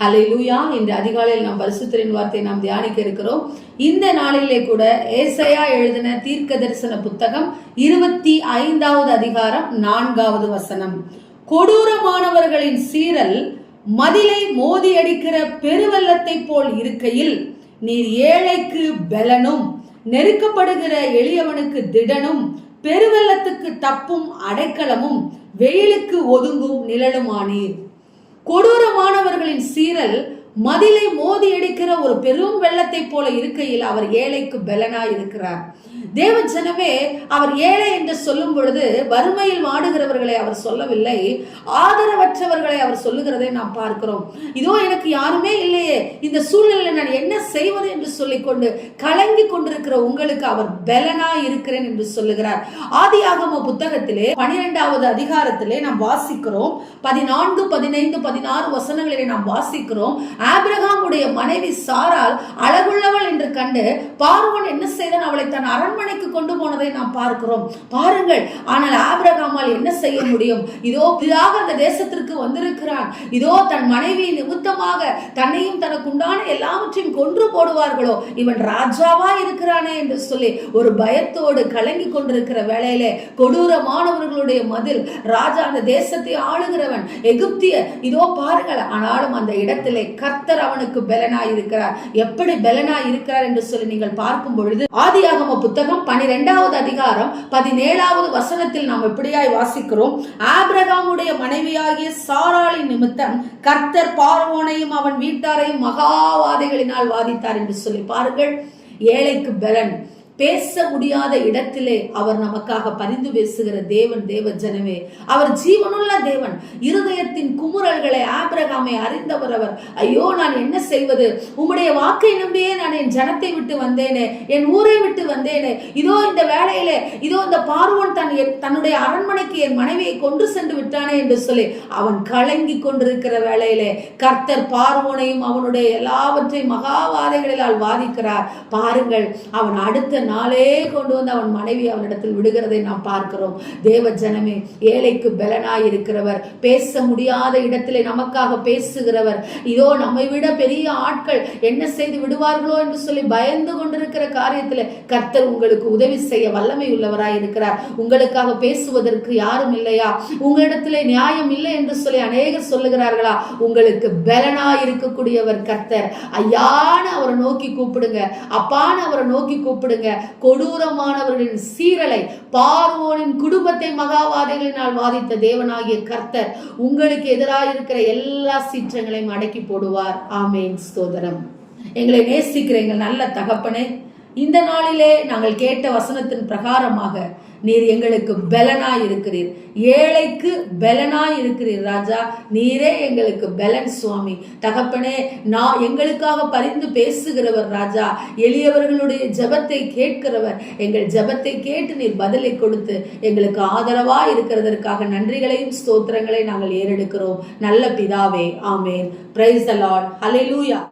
ஹலே லூயா இன்று அதிகாலையில் நாம் பரிசுத்தரின் வார்த்தையை நாம் தியானிக்க இருக்கிறோம். இந்த நாளிலே கூட ஏசையா எழுதின தீர்க்க தரிசன புத்தகம் இருபத்தி ஐந்தாவது அதிகாரம் நான்காவது வசனம். கொடூரமானவர்களின் சீரல் மதிலை மோதி அடிக்கிற பெருவெள்ளத்தை போல் இருக்கையில் நீர் ஏழைக்கு பலனும் நெருக்கப்படுகிற எளியவனுக்கு திடனும் பெருவெள்ளத்துக்கு தப்பும் அடைக்கலமும் வெயிலுக்கு ஒதுங்கும் நிழலுமானீர். கொடூரமானவர்களின் சீரல் மதிலை மோதி எடுக்கிற ஒரு பெரும் வெள்ளத்தை போல இருக்கையில் அவர் ஏழைக்கு பலனாய் இருக்கிறார் தேவ ஜனமே அவர் ஏழை என்று சொல்லும் பொழுது வறுமையில் வாடுகிறவர்களை அவர் சொல்லவில்லை. ஆதரவற்றவர்களை அவர் சொல்லுகிறதை நாம் பார்க்கிறோம். இதோ எனக்கு யாருமே இல்லையே. இந்த சூழ்நிலையில் நான் என்ன செய்வது என்று சொல்லிக்கொண்டு கலங்கி கொண்டிருக்கிற உங்களுக்கு அவர் பலனா இருக்கிறேன் என்று சொல்லுகிறார். ஆதியாகம புத்தகத்திலே பனிரெண்டாவது அதிகாரத்திலே நாம் வாசிக்கிறோம். பதினான்கு பதினைந்து பதினாறு வசனங்களிலே நாம் வாசிக்கிறோம். ஆபிரகாமுடைய மனைவி சாரால் அழகுள்ளவள் என்று கண்டு பார்வன் என்ன செய்தான்? அவளை தன் அரண் அரண்மனைக்கு கொண்டு போனதை நாம் பார்க்கிறோம். பாருங்கள் ஆனால் ஆபிரகாமால் என்ன செய்ய முடியும்? இதோ பிதாக அந்த தேசத்திற்கு வந்திருக்கிறான். இதோ தன் மனைவி நிமித்தமாக தன்னையும் தனக்கு உண்டான எல்லாவற்றையும் கொன்று போடுவார்களோ? இவன் ராஜாவா இருக்கிறானே என்று சொல்லி ஒரு பயத்தோடு கலங்கி கொண்டிருக்கிற வேளையிலே கொடூரமானவர்களுடைய மதில் ராஜா அந்த தேசத்தை ஆளுகிறவன். எகிப்திய இதோ பாருங்கள் ஆனாலும் அந்த இடத்திலே கர்த்தர் அவனுக்கு பலனாய் இருக்கிறார் எப்படி பலனாய் இருக்கிறார் என்று சொல்லி நீங்கள் பார்க்கும் பொழுது ஆதியாகம புத்தகம் புத்தகம் பனிரெண்டாவது அதிகாரம் பதினேழாவது வசனத்தில் நாம் எப்படியாய் வாசிக்கிறோம். ஆபிரகாமுடைய மனைவியாகிய சாராளின் நிமித்தம் கர்த்தர் பார்வோனையும் அவன் வீட்டாரையும் மகாவாதிகளினால் வாதித்தார் என்று சொல்லி பாருங்கள். ஏழைக்கு பலன். பேச முடியாத இடத்திலே அவர் நமக்காக பரிந்து பேசுகிற தேவன் தேவ ஜனமே அவர் ஜீவனுள்ள தேவன். இருதயத்தின் குமுறல்களை ஆபிரகாமை அறிந்தவர் அவர். ஐயோ நான் என்ன செய்வது? உம்முடைய வாக்கை நம்பியே நான் என் ஜனத்தை விட்டு வந்தேனே என் ஊரை விட்டு வந்தேனே. இதோ இந்த வேலையிலே இதோ இந்த பார்வன் தன் தன்னுடைய அரண்மனைக்கு என் மனைவியை கொண்டு சென்று விட்டானே என்று சொல்லி அவன் கலங்கி கொண்டிருக்கிற வேலையிலே கர்த்தர் பார்வோனையும் அவனுடைய எல்லாவற்றையும் மகாவாதைகளிலால் வாதிக்கிறார். பாருங்கள் அவன் அடுத்த நாளே கொண்டு வந்து அவன் மனைவி அவனிடத்தில் விடுகிறதை நாம் பார்க்கிறோம். தேவ ஜனமே ஏழைக்கு பலனாய் இருக்கிறவர் பேச முடியாத இடத்திலே நமக்காக பேசுகிறவர். இதோ நம்மை விட பெரிய ஆட்கள் என்ன செய்து விடுவார்களோ என்று சொல்லி பயந்து கொண்டிருக்கிற காரியத்தில் கர்த்தர் உங்களுக்கு உதவி செய்ய வல்லமை உள்ளவராய் இருக்கிறார். உங்களுக்காக பேசுவதற்கு யாரும் இல்லையா? உங்களிடத்திலே நியாயம் இல்லை என்று சொல்லி அநேகர் சொல்லுகிறார்களா? உங்களுக்கு பலனாய் இருக்கக்கூடியவர் கர்த்தர். ஐயான அவரை நோக்கி கூப்பிடுங்க. அப்பான்னு அவரை நோக்கி கூப்பிடுங்க. கொடூரமானவர்களின் சீரலை பார்வோனின் குடும்பத்தை மகாவாதிகளினால் வாதித்த தேவனாகிய கர்த்தர் உங்களுக்கு எதிராக இருக்கிற எல்லா சீற்றங்களையும் அடக்கி போடுவார். ஆமேன். ஸ்தோதரம் எங்களை நேசிக்கிற எங்கள் நல்ல தகப்பனே இந்த நாளிலே நாங்கள் கேட்ட வசனத்தின் பிரகாரமாக நீர் எங்களுக்கு பலனாய் இருக்கிறீர். ஏழைக்கு பலனாய் இருக்கிறீர் ராஜா. நீரே எங்களுக்கு பலன் சுவாமி. தகப்பனே நான் எங்களுக்காக பரிந்து பேசுகிறவர் ராஜா. எளியவர்களுடைய ஜபத்தை கேட்கிறவர். எங்கள் ஜபத்தை கேட்டு நீர் பதிலை கொடுத்து எங்களுக்கு ஆதரவா இருக்கிறதற்காக நன்றிகளையும் ஸ்தோத்திரங்களை நாங்கள் ஏறெடுக்கிறோம். நல்ல பிதாவே ஆமேன். Price allot hallelujah